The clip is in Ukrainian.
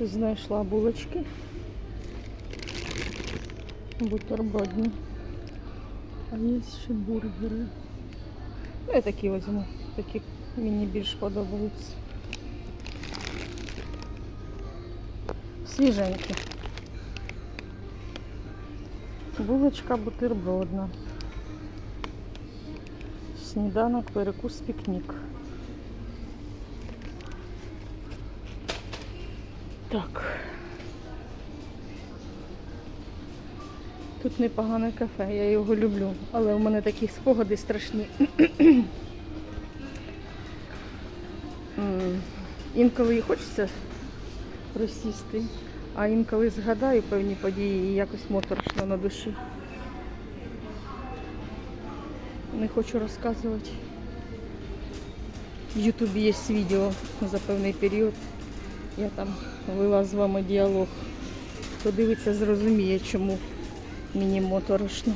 Знайшла булочки. Бутербродні. А є ще бургери. Ну, я такі візьму. Такі мені більш подобаються. Свіженькі. Булочка бутербродна. Сніданок, перекус, пікнік. Так. Тут непогане кафе, я його люблю, але в мене такі спогади страшні. Інколи і хочеться присісти, а інколи згадаю певні події і якось моторошно на душі. Не хочу розказувати. В Ютубі є відео за певний період. Я там вела з вами діалог. Хто дивиться, зрозуміє, чому мені моторошно.